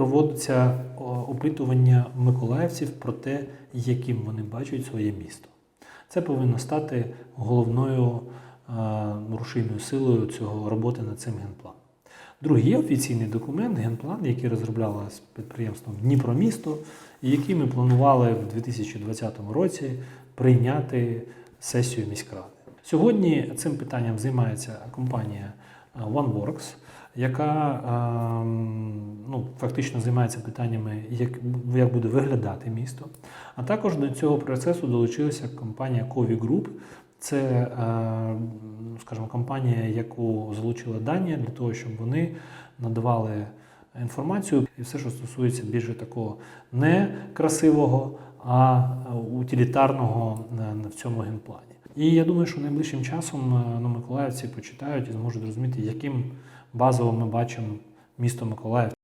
Проводиться опитування миколаївців про те, яким вони бачать своє місто. Це повинно стати головною е, рушійною силою цього роботи над цим генпланом. Другий офіційний документ генплан, який розроблялося підприємством Дніпромісто, і який ми планували в 2020 році прийняти сесію міськради. Сьогодні цим питанням займається компанія е, OneWorks, яка е, ну, фактично займається питаннями, як, як буде виглядати місто. А також до цього процесу долучилася компанія Кові Group. Це, е, скажімо, компанія, яку залучила Данія для того, щоб вони надавали інформацію і все, що стосується більше такого не красивого, а утилітарного е, в цьому генплані. І я думаю, що найближчим часом е, ну, миколаївці почитають і зможуть зрозуміти, яким базово ми бачимо місто Миколаїв.